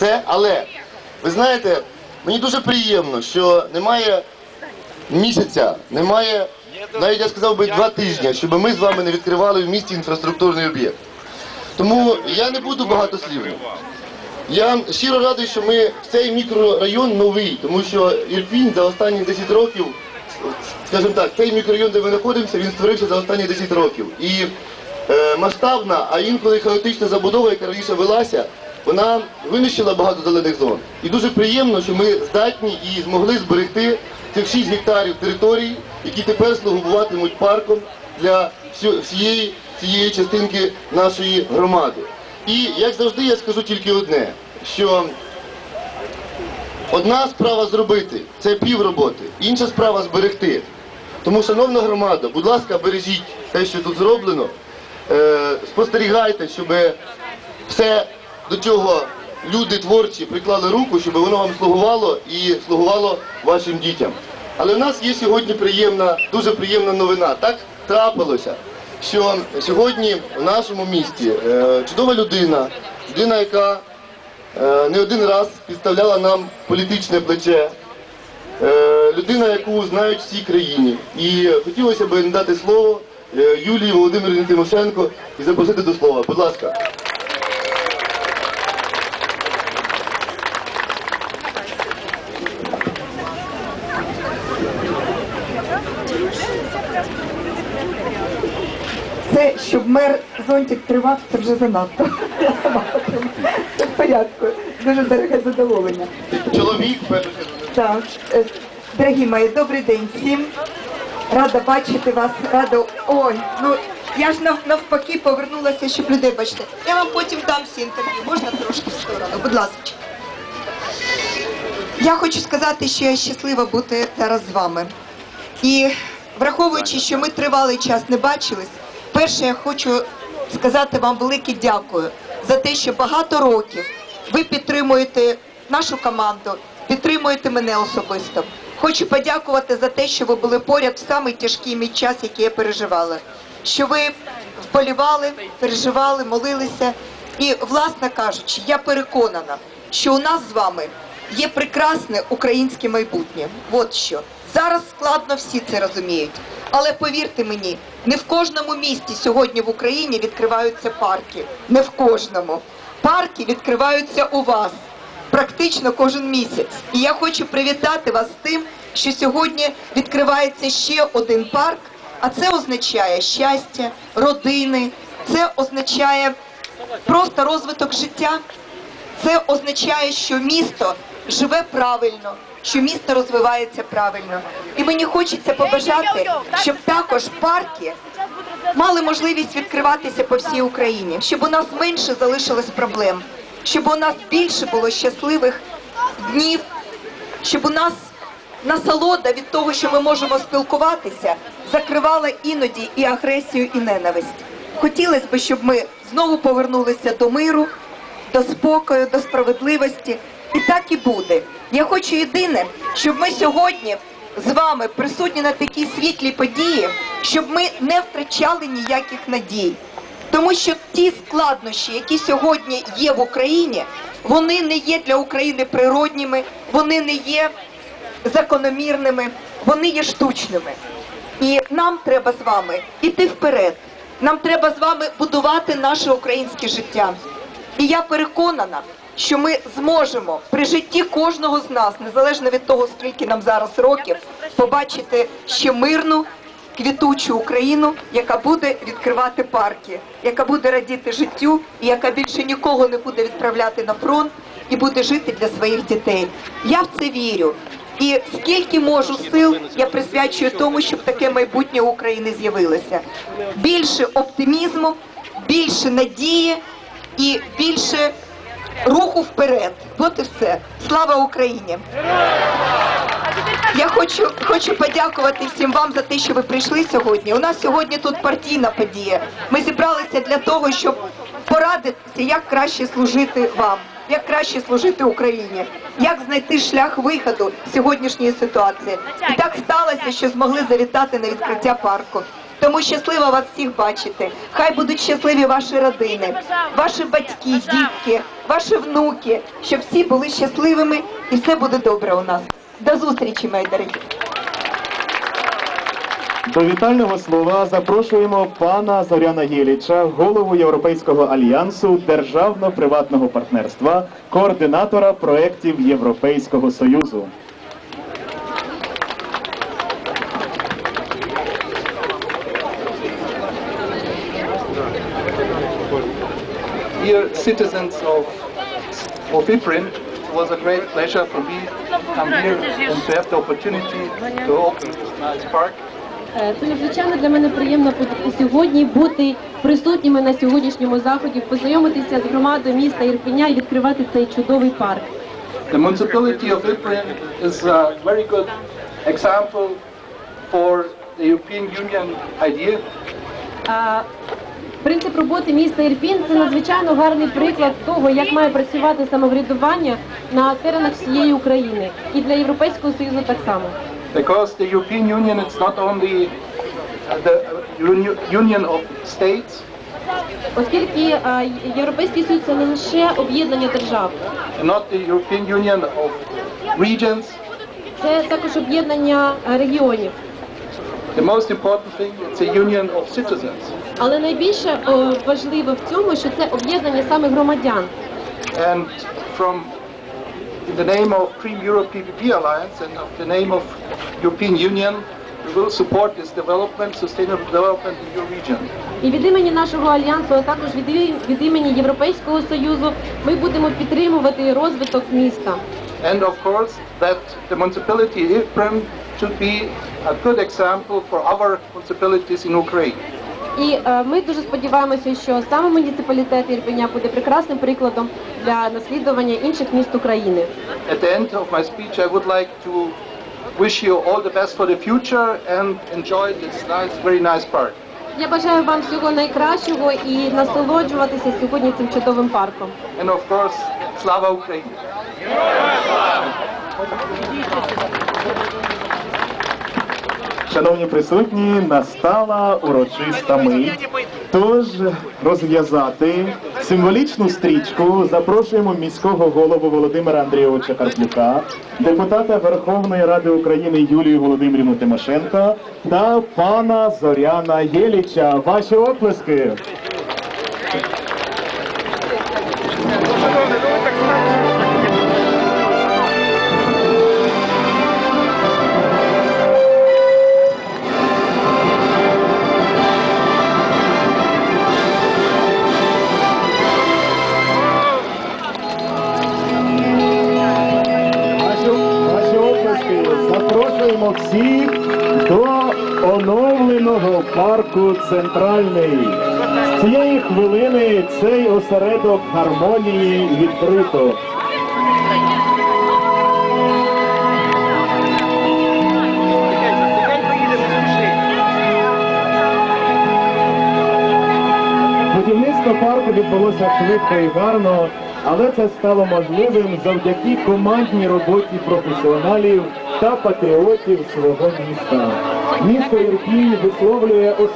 Це, але ви знаєте, мені дуже приємно, що немає місяця, немає, навіть я сказав би два тижні, щоб ми з вами не відкривали в місті інфраструктурний об'єкт. Тому я не буду багатослівним. Я щиро радий, що ми цей мікрорайон новий, тому що Ірпінь за останні 10 років, скажімо так, цей мікрорайон, де ми знаходимося, він створився за останні 10 років. І е, масштабна, а інколи хаотична забудова, яка раніше велася, вона винищила багато зелених зон. І дуже приємно, що ми здатні і змогли зберегти цих 6 гектарів території, які тепер слугуватимуть парком для всієї цієї частинки нашої громади. І як завжди, я скажу тільки одне, що одна справа зробити це пів роботи, інша справа зберегти. Тому, шановна громада, будь ласка, бережіть те, що тут зроблено. Е, спостерігайте, щоб все, до чого люди творчі приклали руку, щоб воно вам слугувало і слугувало вашим дітям. Але в нас є сьогодні приємна, дуже приємна новина. Так трапилося, що сьогодні в нашому місті е, чудова людина, людина, яка е, не один раз підставляла нам політичне плече, е, людина, яку знають всій країні. І хотілося б надати слово Юлії Володимирівні Тимошенко і запросити до слова. Будь ласка. Це щоб мер зонтик тривав, це вже занадто. Я сама потримаю. В порядку. Дуже дороге задоволення. Чоловік. Так, е, дорогі мої, добрий день всім. Рада бачити вас, рада. Ой, ну я ж навпаки повернулася, щоб людей бачити. Я вам потім дам всі інтерв'ю. Можна трошки в сторону, будь ласка. Я хочу сказати, що я щаслива бути зараз з вами. І враховуючи, що ми тривалий час не бачились, перше я хочу сказати вам велике дякую за те, що багато років ви підтримуєте нашу команду, підтримуєте мене особисто. Хочу подякувати за те, що ви були поряд в самий тяжкий мій час, який я переживала. Що ви вболівали, переживали, молилися. І, власне кажучи, я переконана, що у нас з вами є прекрасне українське майбутнє. От що. Зараз складно всі це розуміють. Але повірте мені, не в кожному місті сьогодні в Україні відкриваються парки. Не в кожному. Парки відкриваються у вас практично кожен місяць. І я хочу привітати вас з тим, що сьогодні відкривається ще один парк, а це означає щастя, родини, це означає просто розвиток життя. Це означає, що місто живе правильно, що місто розвивається правильно. І мені хочеться побажати, щоб також парки мали можливість відкриватися по всій Україні, щоб у нас менше залишилось проблем, щоб у нас більше було щасливих днів, щоб у нас насолода від того, що ми можемо спілкуватися, закривала іноді і агресію, і ненависть. Хотілося б, щоб ми знову повернулися до миру, до спокою, до справедливості. І так і буде. Я хочу єдине, щоб ми сьогодні з вами присутні на такій світлій події, щоб ми не втрачали ніяких надій. Тому що ті складнощі, які сьогодні є в Україні, вони не є для України природніми, вони не є закономірними, вони є штучними. І нам треба з вами іти вперед. Нам треба з вами будувати наше українське життя. І я переконана, що ми зможемо при житті кожного з нас, незалежно від того, скільки нам зараз років, побачити ще мирну, квітучу Україну, яка буде відкривати парки, яка буде радіти життю, і яка більше нікого не буде відправляти на фронт і буде жити для своїх дітей. Я в це вірю. І скільки можу сил я присвячую тому, щоб таке майбутнє України з'явилося. Більше оптимізму, більше надії і більше руху вперед. От і все. Слава Україні! Я хочу, хочу подякувати всім вам за те, що ви прийшли сьогодні. У нас сьогодні тут партійна подія. Ми зібралися для того, щоб порадитися, як краще служити вам, як краще служити Україні, як знайти шлях виходу з сьогоднішньої ситуації. І так сталося, що змогли завітати на відкриття парку. Тому щаслива вас всіх бачити. Хай будуть щасливі ваші родини, ваші батьки, дітки, ваші внуки, щоб всі були щасливими і все буде добре у нас. До зустрічі, мої дорогі. До вітального слова запрошуємо пана Зоряна Єліча, голову Європейського альянсу державно-приватного партнерства, координатора проєктів Європейського Союзу. Dear citizens of, of Ypres, it was a great pleasure for me to come here and to have the opportunity to open this nice park. Е, Це надзвичайно для мене приємно сьогодні бути присутніми на сьогоднішньому заході, познайомитися з громадою міста Ірпеня і відкривати цей чудовий парк. The municipality of Ypres is a very good example for the European Union idea. Принцип роботи міста Ірпінь це надзвичайно гарний приклад того, як має працювати самоврядування на теренах всієї України і для Європейського Союзу так само. Because the European Union is not only the union of states, Оскільки Європейський Союз це не лише об'єднання держав, not the European Union of regions, це також об'єднання регіонів. The most important thing it's a union of citizens. Але найбільше важливо в цьому, що це об'єднання саме громадян. And from in the name of Cream Europe PPP Alliance and of the name of European Union, we will support this development, sustainable development in your region. І від імені нашого альянсу, а також від, від імені Європейського союзу, ми будемо підтримувати розвиток міста. And of course, that the municipality Ypres should be a good example for other municipalities in Ukraine. І е, ми дуже сподіваємося, що саме муніципалітет Ірпеня буде прекрасним прикладом для наслідування інших міст України. At the end of my speech, I would like to wish you all the best for the future and enjoy this nice, very nice park. Я бажаю вам всього найкращого і насолоджуватися сьогодні цим чудовим парком. And of course, Slava Ukraini! Шановні присутні, настала урочиста мить. Тож розв'язати символічну стрічку запрошуємо міського голову Володимира Андрійовича Карплюка, депутата Верховної Ради України Юлію Володимирівну Тимошенко та пана Зоряна Єліча. Ваші оплески. Оновленого парку Центральний. З цієї хвилини цей осередок гармонії відкрито. Будівництво парку відбулося швидко і гарно, але це стало можливим завдяки командній роботі професіоналів та патріотів свого міста. Місто Ірпінь висловлює особливу